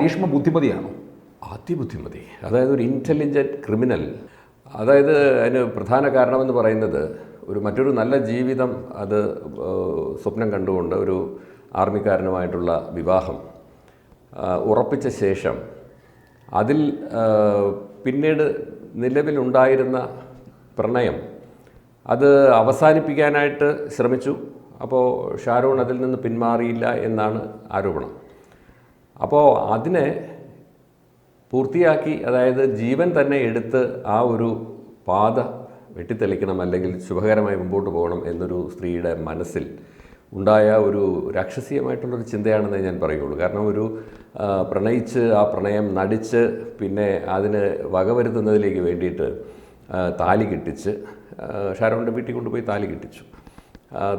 ഗ്രീഷ്മ ബുദ്ധിമതിയാണോ? അതിബുദ്ധിമതി അതായത് ഒരു intelligent criminal അതായത് അതിന് പ്രധാന കാരണമെന്ന് പറയുന്നത് ഒരു മറ്റൊരു നല്ല ജീവിതം അത് സ്വപ്നം കണ്ടുകൊണ്ട് ഒരു ആർമിക്കാരനുമായിട്ടുള്ള വിവാഹം ഉറപ്പിച്ച ശേഷം അതിൽ പിന്നീട് നിലവിലുണ്ടായിരുന്ന പ്രണയം അത് അവസാനിപ്പിക്കാനായിട്ട് ശ്രമിച്ചു. അപ്പോൾ ഷാരൂൺ അതിൽ നിന്ന് പിന്മാറിയില്ല എന്നാണ് ആരോപണം. അപ്പോൾ അതിനെ പൂർത്തിയാക്കി അതായത് ജീവൻ തന്നെ എടുത്ത് ആ ഒരു പാത വെട്ടിത്തെളിക്കണം അല്ലെങ്കിൽ ശുഭകരമായി മുമ്പോട്ട് പോകണം എന്നൊരു സ്ത്രീയുടെ മനസ്സിൽ ഉണ്ടായ ഒരു രാക്ഷസീയമായിട്ടുള്ളൊരു ചിന്തയാണെന്നേ ഞാൻ പറയുള്ളൂ. കാരണം ഒരു പ്രണയിച്ച് ആ പ്രണയം നടിച്ച് പിന്നെ അതിന് വകവരുത്തുന്നതിലേക്ക് വേണ്ടിയിട്ട് താലി കെട്ടിച്ച് ഷാരോണിന്റെ വീട്ടിൽ കൊണ്ടുപോയി താലി കെട്ടിച്ചു.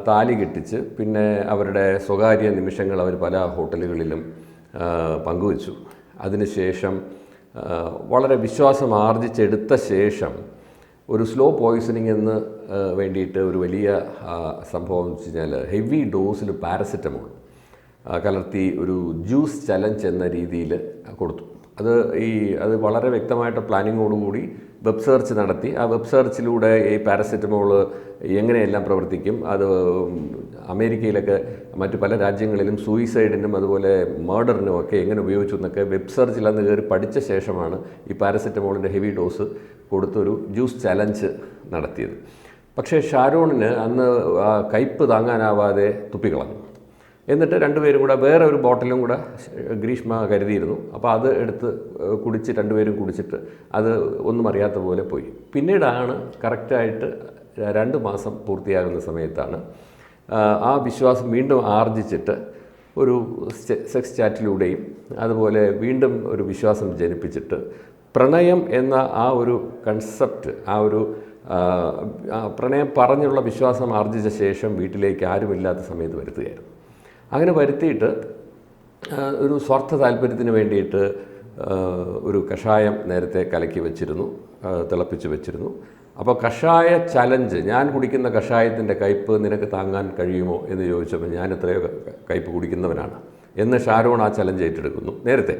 താലി കെട്ടിച്ച് പിന്നെ അവരുടെ സ്വകാര്യ നിമിഷങ്ങൾ അവർ പല ഹോട്ടലുകളിലും പങ്കുവച്ചു. അതിനുശേഷം വളരെ വിശ്വാസം ആർജിച്ചെടുത്ത ശേഷം ഒരു സ്ലോ പോയിസണിങ് എന്ന് വേണ്ടിയിട്ട് ഒരു വലിയ സംഭവം വെച്ച് കഴിഞ്ഞാൽ ഹെവി ഡോസിൽ പാരസെറ്റമോൾ കലർത്തി ഒരു ജ്യൂസ് ചലഞ്ച് എന്ന രീതിയിൽ കൊടുത്തു. അത് ഈ അത് വളരെ വ്യക്തമായിട്ട് പ്ലാനിങ്ങോടുകൂടി വെബ് സെർച്ച് നടത്തി. ആ വെബ് സെർച്ചിലൂടെ ഈ പാരസെറ്റമോൾ എങ്ങനെയെല്ലാം പ്രവർത്തിക്കും? അത് അമേരിക്കയിലൊക്കെ മറ്റു പല രാജ്യങ്ങളിലും സൂയിസൈഡിനും അതുപോലെ മർഡറിനും ഒക്കെ എങ്ങനെ ഉപയോഗിച്ചു എന്നൊക്കെ വെബ് സെർച്ചിൽ അന്ന് കയറി പഠിച്ച ശേഷമാണ് ഈ പാരസെറ്റമോളിന്റെ ഹെവി ഡോസ് കൊടുത്തൊരു ജ്യൂസ് ചലഞ്ച് നടത്തിയത്. പക്ഷേ ഷാരോണിന് അന്ന് കയ്പ് താങ്ങാനാവാതെ തുപ്പിക്കളഞ്ഞു എന്നിട്ട് രണ്ടുപേരും കൂടെ വേറെ ഒരു ബോട്ടിലും കൂടെ ഗ്രീഷ്മ കരുതിയിരുന്നു. അപ്പോൾ അത് എടുത്ത് കുടിച്ച് രണ്ടുപേരും കുടിച്ചിട്ട് അത് ഒന്നും അറിയാത്ത പോലെ പോയി. പിന്നീടാണ് കറക്റ്റായിട്ട് രണ്ട് മാസം പൂർത്തിയാകുന്ന സമയത്താണ് ആ, വിശ്വാസം വീണ്ടും ആർജിച്ചിട്ട് ഒരു സെക്സ് ചാറ്റിലൂടെയും അതുപോലെ വീണ്ടും ഒരു വിശ്വാസം ജനിപ്പിച്ചിട്ട് പ്രണയം എന്ന ആ ഒരു കൺസെപ്റ്റ് ആ ഒരു പ്രണയം പറഞ്ഞുള്ള വിശ്വാസം ആർജിച്ച ശേഷം വീട്ടിലേക്ക് ആരുമില്ലാത്ത സമയത്ത് വരുത്തുകയായിരുന്നു. അങ്ങനെ വരുത്തിയിട്ട് ഒരു സ്വാർത്ഥ താല്പര്യത്തിന് വേണ്ടിയിട്ട് ഒരു കഷായം നേരത്തെ കലക്കി വെച്ചിരുന്നു തിളപ്പിച്ച് വെച്ചിരുന്നു. അപ്പോൾ കഷായ ചലഞ്ച് ഞാൻ കുടിക്കുന്ന കഷായത്തിന്റെ കയ്പ് നിനക്ക് താങ്ങാൻ കഴിയുമോ എന്ന് ചോദിച്ചപ്പോൾ ഞാൻ എത്രയോ കയ്പ് കുടിക്കുന്നവനാണ്. എന്ന് ഷാരോൺ ആ ചലഞ്ച് ഏറ്റെടുക്കുന്നു നേരത്തെ.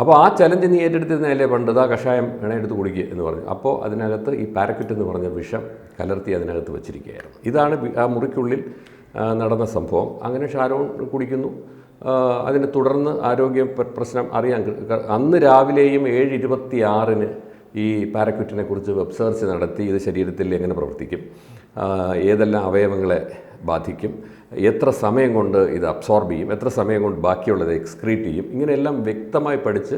അപ്പോൾ ആ ചലഞ്ച് നീ ഏറ്റെടുത്തിരുന്നതല്ലേ പണ്ട്? ആ കഷായം വേണേ എടുത്ത് കുടിക്കുക എന്ന് പറഞ്ഞു. അപ്പോൾ അതിനകത്ത് ഈ പാരക്കറ്റ് എന്ന് പറഞ്ഞ വിഷം കലർത്തി അതിനകത്ത് വെച്ചിരിക്കുകയായിരുന്നു. ഇതാണ് ആ മുറിക്കുള്ളിൽ നടന്ന സംഭവം. അങ്ങനെ ഷാരോൺ കുടിക്കുന്നു. അതിനെ തുടർന്ന് ആരോഗ്യ പ്രശ്നം അറിയാൻ അന്ന് രാവിലെയും ഏഴ് ഇരുപത്തി ആറിന് ഈ പാരക്യൂറ്റിനെ കുറിച്ച് വെബ് സെർച്ച് നടത്തി ഇത് ശരീരത്തിൽ എങ്ങനെ പ്രവർത്തിക്കും. ഏതെല്ലാം അവയവങ്ങളെ ബാധിക്കും എത്ര സമയം കൊണ്ട് ഇത് അബ്സോർബ് ചെയ്യും എത്ര സമയം കൊണ്ട് ബാക്കിയുള്ളത് എക്സ്ക്രീറ്റ് ചെയ്യും ഇങ്ങനെയെല്ലാം വ്യക്തമായി പഠിച്ച്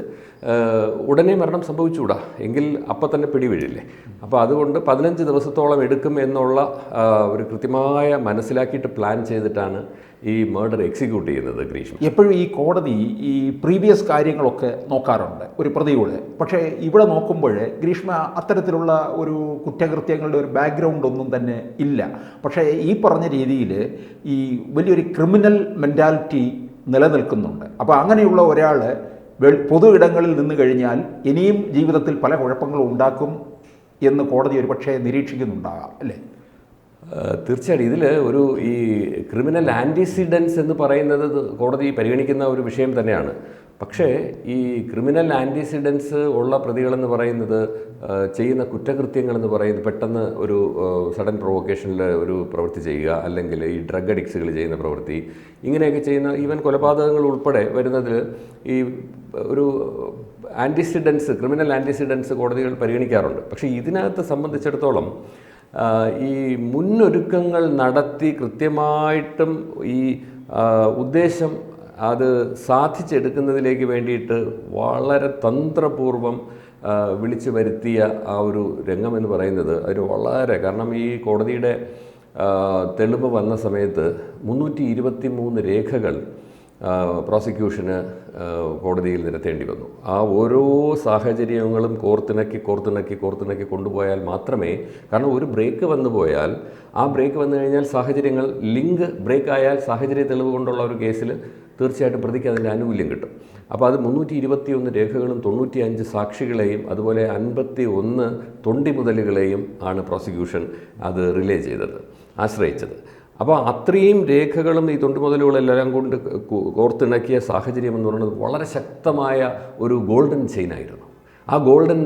ഉടനെ മരണം സംഭവിച്ചുകൂടാ? എങ്കിൽ അപ്പം തന്നെ പിടിവീഴില്ലേ? അപ്പോൾ അതുകൊണ്ട് പതിനഞ്ച് ദിവസത്തോളം എടുക്കും എന്നുള്ള ഒരു കൃത്യമായ മനസ്സിലാക്കിയിട്ട് പ്ലാൻ ചെയ്തിട്ടാണ് ഈ മർഡർ എക്സിക്യൂട്ട് ചെയ്യുന്നത് ഗ്രീഷ്മ. എപ്പോഴും ഈ കോടതി ഈ പ്രീവിയസ് കാര്യങ്ങളൊക്കെ നോക്കാറുണ്ട് ഒരു പ്രതിയോട്. പക്ഷേ ഇവിടെ നോക്കുമ്പോൾ ഗ്രീഷ്മ അത്തരത്തിലുള്ള ഒരു കുറ്റകൃത്യങ്ങളുടെ ഒരു ബാക്ക്ഗ്രൗണ്ട് ഒന്നും തന്നെ ഇല്ല. പക്ഷേ ഈ പറഞ്ഞ രീതിയിൽ ഈ വലിയൊരു ക്രിമിനൽ മെന്റാലിറ്റി നിലനിൽക്കുന്നുണ്ട്. അപ്പോൾ അങ്ങനെയുള്ള ഒരാൾ പൊതു ഇടങ്ങളിൽ നിന്ന് കഴിഞ്ഞാൽ ഇനിയും ജീവിതത്തിൽ പല കുഴപ്പങ്ങളും ഉണ്ടാക്കും എന്ന് കോടതി ഒരുപക്ഷെ നിരീക്ഷിക്കുന്നുണ്ടാകാം അല്ലേ? തീർച്ചയായിട്ടും ഇതിൽ ഒരു ഈ ക്രിമിനൽ ആന്റിസിഡൻസ് എന്ന് പറയുന്നത് കോടതി പരിഗണിക്കുന്ന ഒരു വിഷയം തന്നെയാണ്. പക്ഷേ ഈ ക്രിമിനൽ ആന്റിസിഡൻസ് ഉള്ള പ്രതികളെന്ന് പറയുന്നത് ചെയ്യുന്ന കുറ്റകൃത്യങ്ങളെന്ന് പറയുന്നത് പെട്ടെന്ന് ഒരു സഡൻ പ്രൊവോക്കേഷനിൽ ഒരു പ്രവൃത്തി ചെയ്യുക അല്ലെങ്കിൽ ഈ ഡ്രഗ് അഡിക്സുകൾ ചെയ്യുന്ന പ്രവൃത്തി ഇങ്ങനെയൊക്കെ ചെയ്യുന്ന ഈവൻ കൊലപാതകങ്ങൾ ഉൾപ്പെടെ വരുന്നതിൽ ഈ ഒരു ആന്റിസിഡൻസ് ക്രിമിനൽ ആന്റിസിഡൻസ് കോടതികൾ പരിഗണിക്കാറുണ്ട്. പക്ഷേ ഇതിനകത്ത് സംബന്ധിച്ചിടത്തോളം ഈ മുന്നൊരുക്കങ്ങൾ നടത്തി കൃത്യമായിട്ടും ഈ ഉദ്ദേശം അത് സാധിച്ചെടുക്കുന്നതിലേക്ക് വേണ്ടിയിട്ട് വളരെ തന്ത്രപൂർവം വിളിച്ചു വരുത്തിയ ആ ഒരു രംഗം എന്ന് പറയുന്നത് അതിന് വളരെ കാരണം ഈ കോടതിയുടെ തെളിവ് വന്ന സമയത്ത് മുന്നൂറ്റി രേഖകൾ പ്രോസിക്യൂഷന് കോടതിയിൽ നിരത്തേണ്ടി വന്നു. ആ ഓരോ സാഹചര്യങ്ങളും കോർത്തിണക്കി കോർത്തിണക്കി കോർത്തിണക്കി കൊണ്ടുപോയാൽ മാത്രമേ കാരണം ഒരു ബ്രേക്ക് വന്നു പോയാൽ ആ ബ്രേക്ക് വന്നു കഴിഞ്ഞാൽ സാഹചര്യങ്ങൾ ലിങ്ക് ബ്രേക്ക് ആയാൽ സാഹചര്യ തെളിവ് കൊണ്ടുള്ള ഒരു കേസിൽ തീർച്ചയായിട്ടും പ്രതിക്ക് അതിന്റെ ആനുകൂല്യം കിട്ടും. അപ്പോൾ അത് മുന്നൂറ്റി ഇരുപത്തി ഒന്ന് രേഖകളും തൊണ്ണൂറ്റി അഞ്ച് സാക്ഷികളെയും അതുപോലെ അൻപത്തി ഒന്ന് തൊണ്ടി മുതലുകളെയും ആണ് പ്രോസിക്യൂഷൻ അത് റിലേ ചെയ്തത് ആശ്രയിച്ചത്. അപ്പോൾ അത്രയും രേഖകളും ഈ തൊണ്ടുമുതലുകളെല്ലാം കൊണ്ട് കോ- കോർത്തിണക്കിയ സാഹചര്യം എന്ന് പറയുന്നത് വളരെ ശക്തമായ ഒരു ഗോൾഡൻ ചെയിനായിരുന്നു ആ ഗോൾഡൻ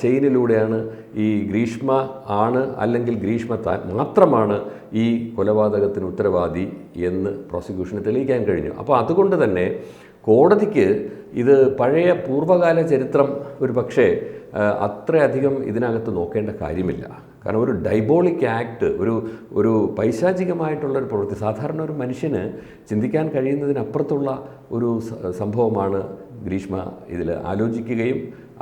ചെയിനിലൂടെയാണ് ഈ ഗ്രീഷ്മ ആണ് അല്ലെങ്കിൽ ഗ്രീഷ്മ താൻ മാത്രമാണ് ഈ കൊലപാതകത്തിന് ഉത്തരവാദി എന്ന് പ്രോസിക്യൂഷന് തെളിയിക്കാൻ കഴിഞ്ഞു. അപ്പോൾ അതുകൊണ്ട് തന്നെ കോടതിക്ക് ഇത് പഴയ പൂർവകാല ചരിത്രം ഒരു പക്ഷേ അത്രയധികം ഇതിനകത്ത് നോക്കേണ്ട കാര്യമില്ല. കാരണം ഒരു ഡൈബോളിക് ആക്ട് ഒരു ഒരു പൈശാചികമായിട്ടുള്ള ഒരു പ്രവൃത്തി സാധാരണ ഒരു മനുഷ്യന് ചിന്തിക്കാൻ കഴിയുന്നതിനപ്പുറത്തുള്ള ഒരു സംഭവമാണ് ഗ്രീഷ്മ ഇതിൽ ആലോചിക്കുകയും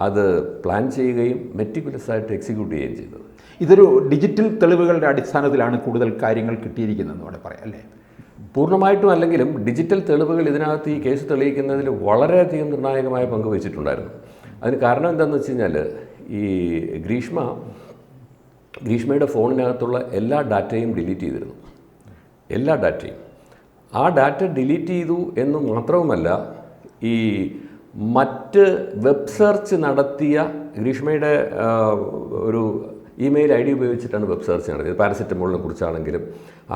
അത് പ്ലാൻ ചെയ്യുകയും മെറ്റിക്കുലസ് ആയിട്ട് എക്സിക്യൂട്ട് ചെയ്യുകയും ചെയ്തത്. ഇതൊരു ഡിജിറ്റൽ തെളിവുകളുടെ അടിസ്ഥാനത്തിലാണ് കൂടുതൽ കാര്യങ്ങൾ കിട്ടിയിരിക്കുന്നതെന്ന് വേണേൽ പറയാം അല്ലേ? പൂർണമായിട്ടും അല്ലെങ്കിലും ഡിജിറ്റൽ തെളിവുകൾ ഇതിനകത്ത് ഈ കേസ് തെളിയിക്കുന്നതിൽ വളരെയധികം നിർണായകമായ പങ്ക് വഹിച്ചിട്ടുണ്ടായിരുന്നു. അതിന് കാരണം എന്താണെന്ന് വെച്ച് കഴിഞ്ഞാൽ ഈ ഗ്രീഷ്മ ഗ്രീഷ്മയുടെ ഫോണിനകത്തുള്ള എല്ലാ ഡാറ്റയും ഡിലീറ്റ് ചെയ്തിരുന്നു. എല്ലാ ഡാറ്റയും. ആ ഡാറ്റ ഡിലീറ്റ് ചെയ്തു എന്ന് മാത്രവുമല്ല ഈ മറ്റ് വെബ് സെർച്ച് നടത്തിയ ഗ്രീഷ്മയുടെ ഒരു ഇമെയിൽ ഐ ഡി ഉപയോഗിച്ചിട്ടാണ് വെബ് സെർച്ച് നടത്തിയത്. പാരസെറ്റമോളിനെ കുറിച്ചാണെങ്കിലും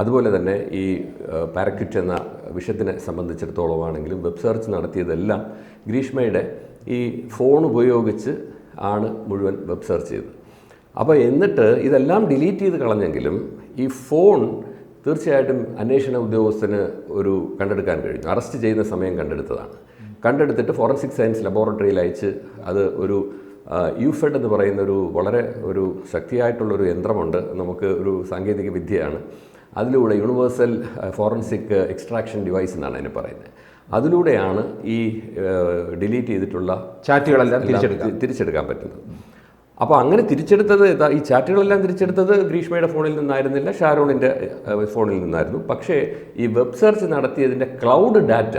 അതുപോലെ തന്നെ ഈ പാരക്വിറ്റ് എന്ന വിഷയത്തിനെ സംബന്ധിച്ചിടത്തോളം ആണെങ്കിലും വെബ് സെർച്ച് നടത്തിയതെല്ലാം ഗ്രീഷ്മയുടെ ഈ ഫോൺ ഉപയോഗിച്ച് ആണ് മുഴുവൻ വെബ് സെർച്ച് ചെയ്തത്. അപ്പോൾ എന്നിട്ട് ഇതെല്ലാം ഡിലീറ്റ് ചെയ്ത് കളഞ്ഞെങ്കിലും ഈ ഫോൺ തീർച്ചയായിട്ടും അന്വേഷണ ഉദ്യോഗസ്ഥന് ഒരു കണ്ടെടുക്കാൻ കഴിഞ്ഞു. അറസ്റ്റ് ചെയ്യുന്ന സമയം കണ്ടെടുത്തതാണ്. കണ്ടെടുത്തിട്ട് ഫോറൻസിക് സയൻസ് ലബോറട്ടറിയിൽ അയച്ച് അത് ഒരു യുഫെഡ് എന്ന് പറയുന്ന ഒരു വളരെ ഒരു ശക്തിയായിട്ടുള്ളൊരു യന്ത്രമുണ്ട്. നമുക്ക് ഒരു സാങ്കേതിക വിദ്യയാണ്. അതിലൂടെ യൂണിവേഴ്സൽ ഫോറൻസിക് എക്സ്ട്രാക്ഷൻ ഡിവൈസ് എന്നാണ് അതിന് പറയുന്നത്. അതിലൂടെയാണ് ഈ ഡിലീറ്റ് ചെയ്തിട്ടുള്ള ചാറ്റുകളെല്ലാം തിരിച്ചെടുക്കാൻ തിരിച്ചെടുക്കാൻ പറ്റുന്നത്. അപ്പോൾ അങ്ങനെ തിരിച്ചെടുത്തത് ഈ ചാറ്റുകളെല്ലാം തിരിച്ചെടുത്തത് ഗ്രീഷ്മയുടെ ഫോണിൽ നിന്നായിരുന്നില്ല ഷാരോണിന്റെ ഫോണിൽ നിന്നായിരുന്നു. പക്ഷേ ഈ വെബ് സെർച്ച് നടത്തിയതിന്റെ ക്ലൗഡ് ഡാറ്റ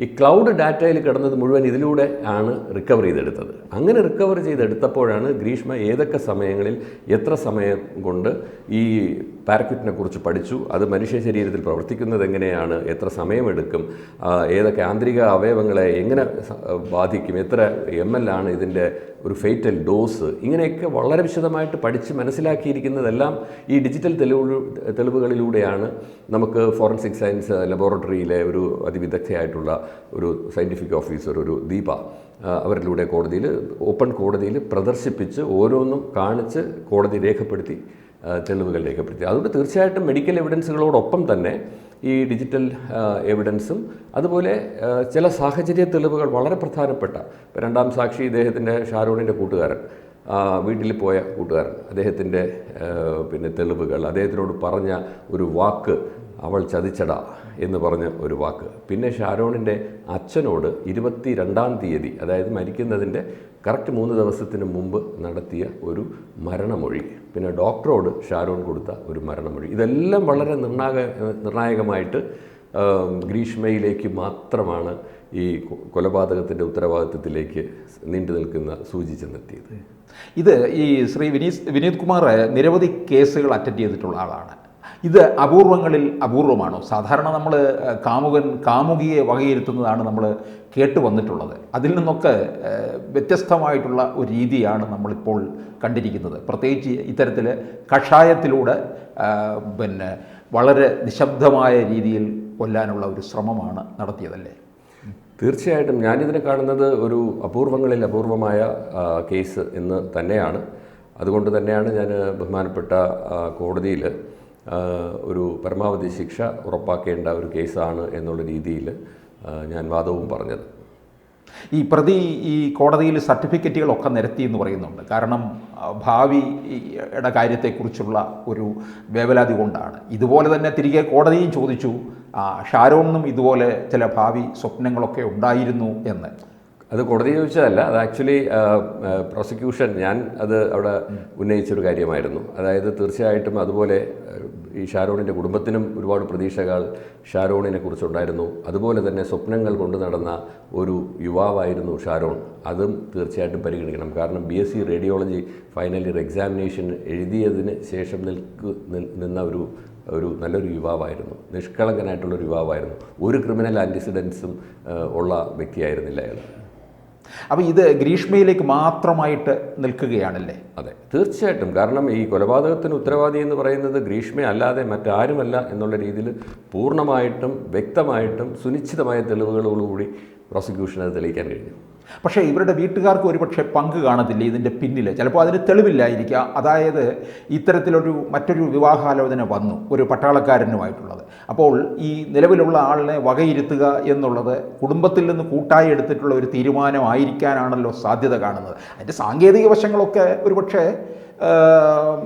ഈ ക്ലൗഡ് ഡാറ്റയിൽ കിടന്നത് മുഴുവൻ ഇതിലൂടെ ആണ് റിക്കവർ ചെയ്തെടുത്തത്. അങ്ങനെ റിക്കവർ ചെയ്തെടുത്തപ്പോഴാണ് ഗ്രീഷ്മ ഏതൊക്കെ സമയങ്ങളിൽ എത്ര സമയം കൊണ്ട് ഈ പാരക്യൂറ്റിനെ കുറിച്ച് പഠിച്ചു. അത് മനുഷ്യ ശരീരത്തിൽ പ്രവർത്തിക്കുന്നത് എങ്ങനെയാണ്? എത്ര സമയമെടുക്കും? ഏതൊക്കെ ആന്തരിക അവയവങ്ങളെ എങ്ങനെ ബാധിക്കും? എത്ര എം എൽ ആണ് ഇതിന്റെ ഒരു ഫെയ്റ്റൽ ഡോസ് ഇങ്ങനെയൊക്കെ വളരെ വിശദമായിട്ട് പഠിച്ച് മനസ്സിലാക്കിയിരിക്കുന്നതെല്ലാം ഈ ഡിജിറ്റൽ തെളിവ് തെളിവുകളിലൂടെയാണ് നമുക്ക് ഫോറൻസിക് സയൻസ് ലബോറട്ടറിയിലെ ഒരു അതിവിദഗ്ധയായിട്ടുള്ള ഒരു സയന്റിഫിക് ഓഫീസർ ഒരു ദീപ അവരിലൂടെ കോടതിയിൽ ഓപ്പൺ കോടതിയിൽ പ്രദർശിപ്പിച്ച് ഓരോന്നും കാണിച്ച് കോടതി രേഖപ്പെടുത്തി. തെളിവുകൾ രേഖപ്പെടുത്തി. അതുകൊണ്ട് തീർച്ചയായിട്ടും മെഡിക്കൽ എവിഡൻസുകളോടൊപ്പം തന്നെ ഈ ഡിജിറ്റൽ എവിഡൻസും അതുപോലെ ചില സാഹചര്യ തെളിവുകൾ വളരെ പ്രധാനപ്പെട്ട രണ്ടാം സാക്ഷി ഇദ്ദേഹത്തിന്റെ ഷാരൂണിന്റെ കൂട്ടുകാരൻ വീട്ടിൽ പോയ കൂട്ടുകാരൻ അദ്ദേഹത്തിന്റെ പിന്നെ തെളിവുകൾ അദ്ദേഹത്തിനോട് പറഞ്ഞ ഒരു വാക്ക് അവൾ ചതിച്ചടാ എന്ന് പറഞ്ഞ ഒരു വാക്ക്. പിന്നെ ഷാരോണിന്റെ അച്ഛനോട് ഇരുപത്തി രണ്ടാം തീയതി അതായത് മരിക്കുന്നതിന്റെ കറക്റ്റ് മൂന്ന് ദിവസത്തിന് മുമ്പ് നടത്തിയ ഒരു മരണമൊഴി. പിന്നെ ഡോക്ടറോട് ഷാരോൺ കൊടുത്ത ഒരു മരണമൊഴി. ഇതെല്ലാം വളരെ നിർണായക നിർണായകമായിട്ട് ഗ്രീഷ്മയിലേക്ക് മാത്രമാണ് ഈ കൊലപാതകത്തിന്റെ ഉത്തരവാദിത്വത്തിലേക്ക് നീണ്ടു നിൽക്കുന്ന സൂചി ചെന്നെത്തിയത്. ഇത് ഈ ശ്രീ വിനീത് വിനീത് കുമാർ നിരവധി കേസുകൾ അറ്റൻഡ് ചെയ്തിട്ടുള്ള ആളാണ്. ഇത് അപൂർവങ്ങളിൽ അപൂർവമാണോ? സാധാരണ നമ്മൾ കാമുകൻ കാമുകിയെ വകയിരുത്തുന്നതാണ് നമ്മൾ കേട്ട് വന്നിട്ടുള്ളത്. അതിൽ നിന്നൊക്കെ വ്യത്യസ്തമായിട്ടുള്ള ഒരു രീതിയാണ് നമ്മളിപ്പോൾ കണ്ടിരിക്കുന്നത്. പ്രത്യേകിച്ച് ഇത്തരത്തിൽ കഷായത്തിലൂടെ പിന്നെ വളരെ നിശബ്ദമായ രീതിയിൽ കൊല്ലാനുള്ള ഒരു ശ്രമമാണ് നടത്തിയതല്ലേ? തീർച്ചയായിട്ടും. ഞാനിതിനെ കാണുന്നത് ഒരു അപൂർവങ്ങളിൽ അപൂർവമായ കേസ് എന്ന് തന്നെയാണ്. അതുകൊണ്ട് തന്നെയാണ് ഞാൻ ബഹുമാനപ്പെട്ട കോടതിയിൽ ഒരു പരമാവധി ശിക്ഷ ഉറപ്പാക്കേണ്ട ഒരു കേസാണ് എന്നുള്ള രീതിയിൽ ഞാൻ വാദവും പറഞ്ഞത്. ഈ പ്രതി ഈ കോടതിയിൽ സർട്ടിഫിക്കറ്റുകളൊക്കെ നിരത്തി എന്ന് പറയുന്നുണ്ട്. കാരണം ഭാവി ഭാവിയുടെ കാര്യത്തെക്കുറിച്ചുള്ള ഒരു വേവലാതി കൊണ്ടാണ്. ഇതുപോലെ തന്നെ തിരികെ കോടതിയും ചോദിച്ചു ഷാരോണിനും ഇതുപോലെ ചില ഭാവി സ്വപ്നങ്ങളൊക്കെ ഉണ്ടായിരുന്നു എന്ന്. അത് കോടതി ചോദിച്ചതല്ല. അത് ആക്ച്വലി പ്രോസിക്യൂഷൻ ഞാൻ അത് അവിടെ ഉന്നയിച്ചൊരു കാര്യമായിരുന്നു. അതായത് തീർച്ചയായിട്ടും അതുപോലെ ഈ ഷാരോണിന്റെ കുടുംബത്തിനും ഒരുപാട് പ്രതീക്ഷകൾ ഷാരോണിനെ കുറിച്ചുണ്ടായിരുന്നു. അതുപോലെ തന്നെ സ്വപ്നങ്ങൾ കൊണ്ട് നടന്ന ഒരു യുവാവായിരുന്നു ഷാരോൺ. അതും തീർച്ചയായിട്ടും പരിഗണിക്കണം. കാരണം B S C radiology final year examination എഴുതിയതിന് ശേഷം നിൽക്ക് നിന്ന ഒരു ഒരു നല്ലൊരു യുവാവായിരുന്നു. നിഷ്കളങ്കനായിട്ടുള്ളൊരു യുവാവായിരുന്നു. ഒരു ക്രിമിനൽ ആന്റിസിഡൻസും ഉള്ള വ്യക്തിയായിരുന്നില്ല അയാൾ. അപ്പോൾ ഇത് ഗ്രീഷ്മയിലേക്ക് മാത്രമായിട്ട് നിൽക്കുകയാണല്ലേ? അതെ തീർച്ചയായിട്ടും. കാരണം ഈ കൊലപാതകത്തിന് ഉത്തരവാദി എന്ന് പറയുന്നത് ഗ്രീഷ്മ അല്ലാതെ മറ്റാരുമല്ല എന്നുള്ള രീതിയിൽ പൂർണമായിട്ടും വ്യക്തമായിട്ടും സുനിശ്ചിതമായ തെളിവുകളോടുകൂടി പ്രോസിക്യൂഷൻ അത് തെളിയിക്കാൻ കഴിഞ്ഞു. പക്ഷേ ഇവരുടെ വീട്ടുകാർക്ക് ഒരുപക്ഷെ പങ്ക് കാണത്തില്ല ഇതിന്റെ പിന്നിൽ. ചിലപ്പോൾ അതിന് തെളിവില്ലായിരിക്കാം. അതായത് ഇത്തരത്തിലൊരു മറ്റൊരു വിവാഹാലോചന വന്നു ഒരു പട്ടാളക്കാരനുമായിട്ടുള്ളത്. അപ്പോൾ ഈ നിലവിലുള്ള ആളിനെ വകയിരുത്തുക എന്നുള്ളത് കുടുംബത്തിൽ നിന്ന് കൂട്ടായി എടുത്തിട്ടുള്ള ഒരു തീരുമാനമായിരിക്കാനാണല്ലോ സാധ്യത കാണുന്നത്. അതിന്റെ സാങ്കേതിക വശങ്ങളൊക്കെ ഒരുപക്ഷെ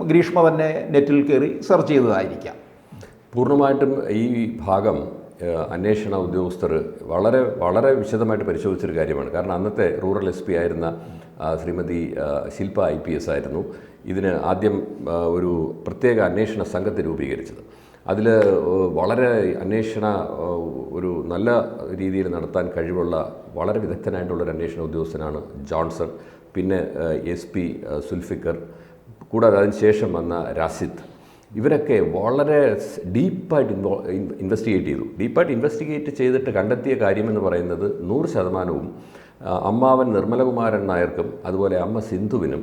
ഗ്രീഷ്മ തന്നെ നെറ്റിൽ കയറി സെർച്ച് ചെയ്തതായിരിക്കാം. പൂർണമായിട്ടും ഈ ഭാഗം അന്വേഷണ ഉദ്യോഗസ്ഥർ വളരെ വളരെ വിശദമായിട്ട് പരിശോധിച്ചൊരു കാര്യമാണ്. കാരണം അന്നത്തെ റൂറൽ എസ് പി ആയിരുന്ന Shrimati Shilpa I P S ആയിരുന്നു. ഇതിന് ആദ്യം ഒരു പ്രത്യേക അന്വേഷണ സംഘത്തെ രൂപീകരിച്ചത്. അതിൽ വളരെ അന്വേഷണ ഒരു നല്ല രീതിയിൽ നടത്താൻ കഴിവുള്ള വളരെ വിദഗ്ധനായിട്ടുള്ളൊരു അന്വേഷണ ഉദ്യോഗസ്ഥനാണ് ജോൺസൺ. പിന്നെ എസ് പി സുൽഫിക്കർ. കൂടാതെ അതിന് ശേഷം വന്ന രാസിദ് ഇവരൊക്കെ വളരെ ഡീപ്പായിട്ട് ഇൻവോ ഇൻവെസ്റ്റിഗേറ്റ് ചെയ്തു. ഡീപ്പായിട്ട് ഇൻവെസ്റ്റിഗേറ്റ് ചെയ്തിട്ട് കണ്ടെത്തിയ കാര്യമെന്ന് പറയുന്നത് നൂറ് ശതമാനവും അമ്മാവൻ നിർമ്മലകുമാരൻ നായർക്കും അതുപോലെ അമ്മ സിന്ധുവിനും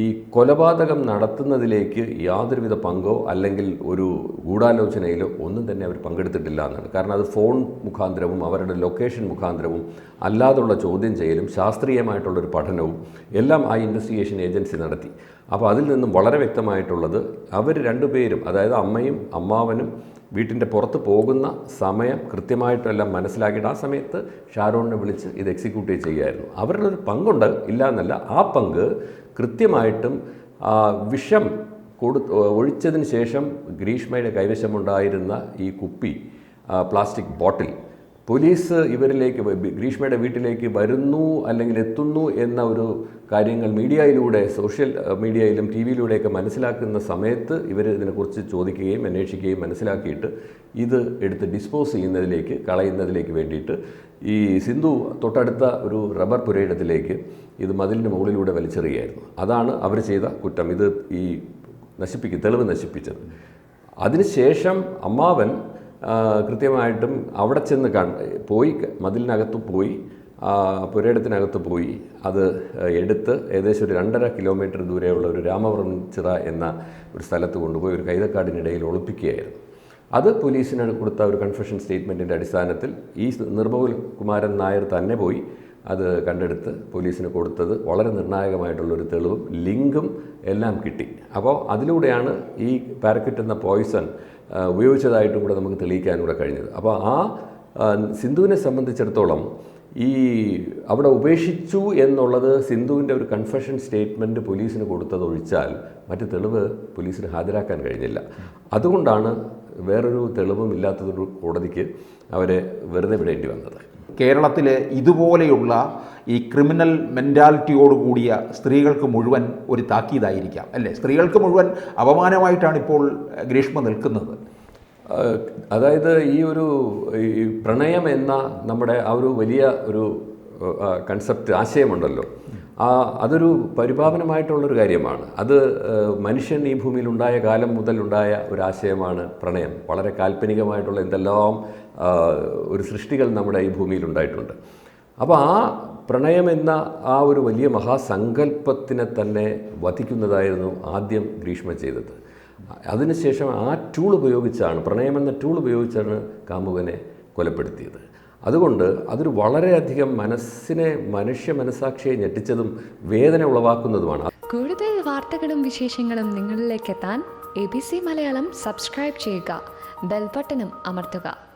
ഈ കൊലപാതകം നടത്തുന്നതിലേക്ക് യാതൊരുവിധ പങ്കോ അല്ലെങ്കിൽ ഒരു ഗൂഢാലോചനയിലോ ഒന്നും തന്നെ അവർ പങ്കെടുത്തിട്ടില്ല എന്നാണ്. കാരണം അത് ഫോൺ മുഖാന്തരവും അവരുടെ ലൊക്കേഷൻ മുഖാന്തരവും അല്ലാതുള്ള ചോദ്യം ചെയ്യലും ശാസ്ത്രീയമായിട്ടുള്ളൊരു പഠനവും എല്ലാം ആ ഇൻവെസ്റ്റിഗേഷൻ ഏജൻസി നടത്തി. അപ്പോൾ അതിൽ നിന്നും വളരെ വ്യക്തമായിട്ടുള്ളത് അവർ രണ്ടുപേരും അതായത് അമ്മയും അമ്മാവനും വീട്ടിന്റെ പുറത്ത് പോകുന്ന സമയം കൃത്യമായിട്ടെല്ലാം മനസ്സിലാക്കിയിട്ട് ആ സമയത്ത് ഷാരോണിനെ വിളിച്ച് ഇത് എക്സിക്യൂട്ട് ചെയ്യുമായിരുന്നു അവരുടെ ഒരു പങ്കുണ്ട് ഇല്ല എന്നല്ല ആ പങ്ക് കൃത്യമായിട്ടും വിഷം കൊടു ഒഴിച്ചതിന് ശേഷം ഗ്രീഷ്മയുടെ കൈവശമുണ്ടായിരുന്ന ഈ കുപ്പി പ്ലാസ്റ്റിക് ബോട്ടിൽ പോലീസ് ഇവരിലേക്ക് ഗ്രീഷ്മയുടെ വീട്ടിലേക്ക് വരുന്നു അല്ലെങ്കിൽ എത്തുന്നു എന്ന ഒരു കാര്യങ്ങൾ മീഡിയയിലൂടെ സോഷ്യൽ മീഡിയയിലും ടി വിയിലൂടെയൊക്കെ മനസ്സിലാക്കുന്ന സമയത്ത് ഇവർ ഇതിനെക്കുറിച്ച് ചോദിക്കുകയും അന്വേഷിക്കുകയും മനസ്സിലാക്കിയിട്ട് ഇത് എടുത്ത് ഡിസ്പോസ് ചെയ്യുന്നതിലേക്ക് കളയുന്നതിലേക്ക് വേണ്ടിയിട്ട് ഈ സിന്ധു തൊട്ടടുത്ത ഒരു റബ്ബർ പുരയിടത്തിലേക്ക് ഇത് മതിലിന്റെ മുകളിലൂടെ വലിച്ചെറിയായിരുന്നു അതാണ് അവർ ചെയ്ത കുറ്റം. ഇത് ഈ നശിപ്പിക്കും തെളിവ് നശിപ്പിച്ചത്. അതിനുശേഷം അമ്മാവൻ കൃത്യമായിട്ടും അവിടെ ചെന്ന് കണ്ട് പോയി മതിലിനകത്ത് പോയി പുരയിടത്തിനകത്ത് പോയി. അത് എടുത്ത് ഏകദേശം ഒരു രണ്ടര കിലോമീറ്റർ ദൂരെയുള്ള ഒരു രാമപുരം ചിറ എന്ന ഒരു സ്ഥലത്ത് കൊണ്ടുപോയി ഒരു കൈതക്കാടിനിടയിൽ ഒളിപ്പിക്കുകയായിരുന്നു. അത് പോലീസിന് കൊടുത്ത ഒരു കൺഫെഷൻ സ്റ്റേറ്റ്മെന്റിന്റെ അടിസ്ഥാനത്തിൽ ഈ നിർമ്മൽ കുമാരൻ നായർ തന്നെ പോയി അത് കണ്ടെടുത്ത് പോലീസിന് കൊടുത്തത് വളരെ നിർണായകമായിട്ടുള്ളൊരു തെളിവും ലിങ്കും എല്ലാം കിട്ടി. അപ്പോൾ അതിലൂടെയാണ് ഈ പാരക്കിറ്റ് എന്ന പോയിസൺ ഉപയോഗിച്ചതായിട്ടും കൂടെ നമുക്ക് തെളിയിക്കാൻ കൂടെ കഴിഞ്ഞത്. അപ്പോൾ ആ, സിന്ധുവിനെ സംബന്ധിച്ചിടത്തോളം ഈ അവിടെ ഉപേക്ഷിച്ചു എന്നുള്ളത് സിന്ധുവിന്റെ ഒരു കൺഫഷൻ സ്റ്റേറ്റ്മെന്റ് പോലീസിന് കൊടുത്തതൊഴിച്ചാൽ മറ്റ് തെളിവ് പോലീസിന് ഹാജരാക്കാൻ കഴിഞ്ഞില്ല. അതുകൊണ്ടാണ് വേറൊരു തെളിവും ഇല്ലാത്തതൊരു കോടതിക്ക് അവരെ വെറുതെ വിടേണ്ടി വന്നത്. കേരളത്തിലെ ഇതുപോലെയുള്ള ഈ ക്രിമിനൽ മെന്റാലിറ്റിയോട് കൂടിയ സ്ത്രീകൾക്ക് മുഴുവൻ ഒരു താക്കീതായിരിക്കാം. അല്ലേ? സ്ത്രീകൾക്ക് മുഴുവൻ അപമാനമായിട്ടാണ് ഇപ്പോൾ ഗ്രീഷ്മ നിൽക്കുന്നത്. അതായത് ഈ ഒരു ഈ പ്രണയം എന്ന നമ്മുടെ ആ ഒരു വലിയ ഒരു കൺസെപ്റ്റ് ആശയമുണ്ടല്ലോ. ആ അതൊരു പരിപാവനമായിട്ടുള്ളൊരു കാര്യമാണ്. അത് മനുഷ്യൻ ഈ ഭൂമിയിലുണ്ടായ കാലം മുതലുണ്ടായ ഒരു ആശയമാണ് പ്രണയം. വളരെ കാൽപ്പനികമായിട്ടുള്ള എന്തെല്ലാം ഒരു സൃഷ്ടികൾ നമ്മുടെ ഈ ഭൂമിയിൽ ഉണ്ടായിട്ടുണ്ട് അപ്പോൾ ആ പ്രണയം എന്ന ആ ഒരു വലിയ മഹാസങ്കല്പത്തിനെ തന്നെ വധിക്കുന്നതായിരുന്നു ആദ്യം ഗ്രീഷ്മ ചെയ്തത്. അതിനുശേഷം ആ ടൂൾ ഉപയോഗിച്ചാണ് പ്രണയം എന്ന ടൂൾ ഉപയോഗിച്ചാണ് കാമുകനെ കൊലപ്പെടുത്തിയത്. അതുകൊണ്ട് അതൊരു വളരെയധികം മനസ്സിനെ മനുഷ്യ മനസാക്ഷിയെ ഞെട്ടിച്ചതും വേദന ഉളവാക്കുന്നതുമാണ്. കൂടുതൽ വാർത്തകളും വിശേഷങ്ങളും നിങ്ങളിലേക്ക് എത്താൻ A B C Malayalam subscribe ചെയ്യുക. ബെൽബട്ടനും അമർത്തുക.